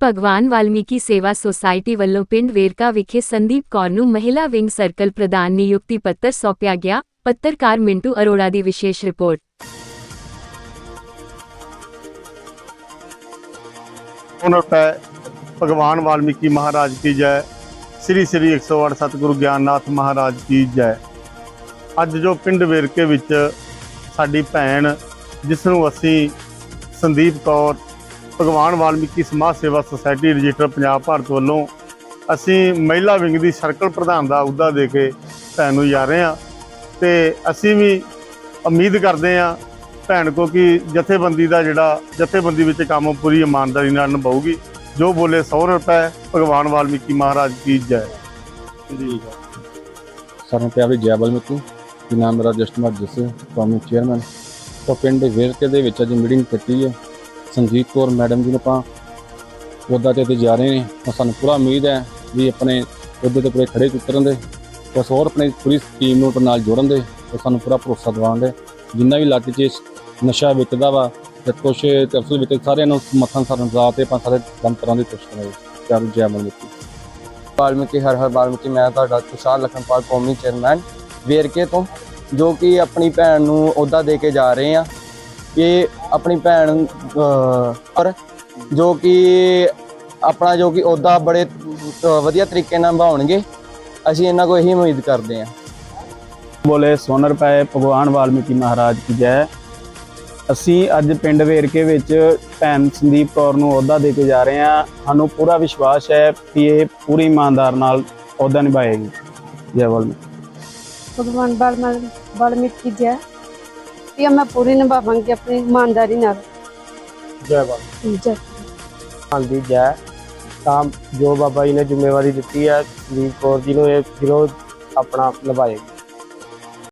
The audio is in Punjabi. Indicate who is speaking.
Speaker 1: ਭਗਵਾਨ ਵਾਲਮੀਕੀ ਸੇਵਾ ਸੁਸਾਇਟੀ ਵੱਲੋਂ ਪਿੰਡ ਵੇਰਕਾ ਵਿਖੇ ਸੰਦੀਪ ਕੌਰ ਨੂੰ ਮਹਿਲਾ ਵਿੰਗ ਸਰਕਲ ਪ੍ਰਧਾਨ ਨਿਯੁਕਤੀ ਪੱਤਰ ਸੌਂਪਿਆ ਗਿਆ। ਪੱਤਰਕਾਰ ਮਿੰਟੂ ਅਰੋੜਾ ਦੀ ਵਿਸ਼ੇਸ਼ ਰਿਪੋਰਟ।
Speaker 2: ਉਨਤ ਭਗਵਾਨ ਵਾਲਮੀਕੀ ਮਹਾਰਾਜ ਕੀ ਜੈ। ਸ੍ਰੀ ਸ੍ਰੀ 108 ਸਤਿਗੁਰੂ ਗਿਆਨਨਾਥ ਮਹਾਰਾਜ ਕੀ ਜੈ। ਅੱਜ ਜੋ ਪਿੰਡ ਵੇਰਕੇ ਵਿੱਚ ਸਾਡੀ ਭੈਣ, ਜਿਸ ਨੂੰ ਅਸੀਂ ਸੰਦੀਪ ਕੌਰ ਭਗਵਾਨ ਵਾਲਮੀਕੀ ਸਮਾਜ ਸੇਵਾ ਸੁਸਾਇਟੀ ਰਜਿਸਟਰ ਪੰਜਾਬ ਭਾਰਤ ਵੱਲੋਂ ਅਸੀਂ ਮਹਿਲਾ ਵਿੰਗ ਦੀ ਸਰਕਲ ਪ੍ਰਧਾਨ ਦਾ ਅਹੁਦਾ ਦੇ ਕੇ ਭੈਣ ਨੂੰ ਜਾ ਰਹੇ ਹਾਂ ਤੇ ਅਸੀਂ ਵੀ ਉਮੀਦ ਕਰਦੇ ਹਾਂ ਭੈਣ ਕੋ ਕਿ ਜਥੇਬੰਦੀ ਦਾ ਜਿਹੜਾ ਜਥੇਬੰਦੀ ਵਿੱਚ ਕੰਮ ਪੂਰੀ ਇਮਾਨਦਾਰੀ ਨਾਲ ਨਿਭਾਊਗੀ। ਜੋ ਬੋਲੇ 100 ਰੁਪਏ ਭਗਵਾਨ ਵਾਲਮੀਕੀ ਮਹਾਰਾਜ ਕੀ ਜੈ। ਜੀ।
Speaker 3: ਸਾਰਿਆਂ ਪਿਆਰੀ ਜੈ ਬਲਮਿੱਤੀ ਜੀ ਨਾਮ ਮੇਰਾ ਜਸਟਮਰ ਜਸੇ ਕੌਮੀ ਚੇਅਰਮੈਨ। ਤੋਂ ਪਿੰਡ ਵੇਰਕੇ ਦੇ ਵਿੱਚ ਅੱਜ ਮੀਟਿੰਗ ਕੀਤੀ ਹੈ। ਸੰਜੀਤ ਕੌਰ ਮੈਡਮ ਜੀ ਨੂੰ ਆਪਾਂ ਉਹਦਾ ਤੇ ਤੇ ਜਾ ਰਹੇ ਨੇ। ਤਾਂ ਸਾਨੂੰ ਪੂਰਾ ਉਮੀਦ ਹੈ ਵੀ ਆਪਣੇ ਉਹਦੇ ਤੇ ਪੂਰੇ ਖੜੇ ਉਤਰਨ ਦੇ, ਬਸ ਹੋਰ ਆਪਣੀ ਪੂਰੀ ਟੀਮ ਨੂੰ ਆਪਣੇ ਨਾਲ ਜੋੜਨ ਦੇ ਤੇ ਸਾਨੂੰ ਪੂਰਾ ਭਰੋਸਾ ਦਿਵਾਉਣ ਦੇ। ਜਿੰਨਾ ਵੀ ਇਲਾਕੇ 'ਚ ਨਸ਼ਾ ਵਿਕਦਾ ਵਾ ਤੇ ਕੁਛ ਤਰਸੂ ਵਿੱਚ ਸਾਰਿਆਂ ਨੂੰ ਮੱਥਾ ਸਾਰਨ ਜਾ ਤੇ ਆਪਾਂ ਸਾਰੇ ਬੰਦ ਤਰ੍ਹਾਂ ਦੀ ਕੋਸ਼ਿਸ਼ ਕਰਾਂਗੇ। ਪਿਆਰੀ ਜੈ ਬਲਮਿੱਤੀ
Speaker 4: ਵਾਲਮੀਕੀ ਹਰ ਹਰ ਵਾਲਮੀਕੀ ਮੈਂ ਤੁਹਾਡਾ ਤੁਸ਼ਾਰ ਲਖਨਪਾਲ ਕੌਮੀ ਚੇਅਰਮੈਨ, ਵੇਰਕੇ ਤੋਂ, ਜੋ ਕਿ ਆਪਣੀ ਭੈਣ ਨੂੰ ਅਹੁਦਾ ਦੇ ਕੇ ਜਾ ਰਹੇ ਆ। ਇਹ ਆਪਣੀ ਭੈਣ ਪਰ ਜੋ ਕਿ ਆਪਣਾ ਜੋ ਕਿ ਅਹੁਦਾ ਬੜੇ ਵਧੀਆ ਤਰੀਕੇ ਨਾਲ ਨਿਭਾਉਣਗੇ ਅਸੀਂ ਇਹਨਾਂ ਕੋਲ ਇਹੀ ਉਮੀਦ ਕਰਦੇ ਹਾਂ।
Speaker 5: ਬੋਲੇ ਸੋਨਰ ਪਏ ਭਗਵਾਨ ਵਾਲਮੀਕੀ ਮਹਾਰਾਜ ਕੀ ਜੈ। ਅਸੀਂ ਅੱਜ ਪਿੰਡ ਵੇਰਕੇ ਵਿੱਚ ਭੈਣ ਸੰਦੀਪ ਕੌਰ ਨੂੰ ਅਹੁਦਾ ਦੇ ਕੇ ਜਾ ਰਹੇ ਹਾਂ। ਸਾਨੂੰ ਪੂਰਾ ਵਿਸ਼ਵਾਸ ਹੈ ਕਿ ਇਹ ਪੂਰੀ ਇਮਾਨਦਾਰ ਨਾਲ ਅਹੁਦਾ ਨਿਭਾਏਗੀ। ਜੈ ਵਾਲਮੀਕੀ
Speaker 6: ਭਗਵਾਨ ਵਾਲਮੀ- ਵਾਲਮੀਕੀ ਜੈ। ਇਹ ਮੈਂ ਪੂਰੀ ਨਿਭਾਵਾਂਗੀ ਆਪਣੀ ਇਮਾਨਦਾਰੀ ਨਾਲ।
Speaker 7: ਜੈ ਬਾਬਾ।
Speaker 6: ਜੈ
Speaker 7: ਦੀ ਜੈ। ਤਾਂ ਜੋ ਬਾਬਾ ਜੀ ਨੇ ਜ਼ਿੰਮੇਵਾਰੀ ਦਿੱਤੀ ਹੈ ਸੰਦੀਪ ਕੌਰ ਜੀ ਨੂੰ ਇਹ ਜ਼ਰੂਰ ਆਪਣਾ ਨਿਭਾਏਗੀ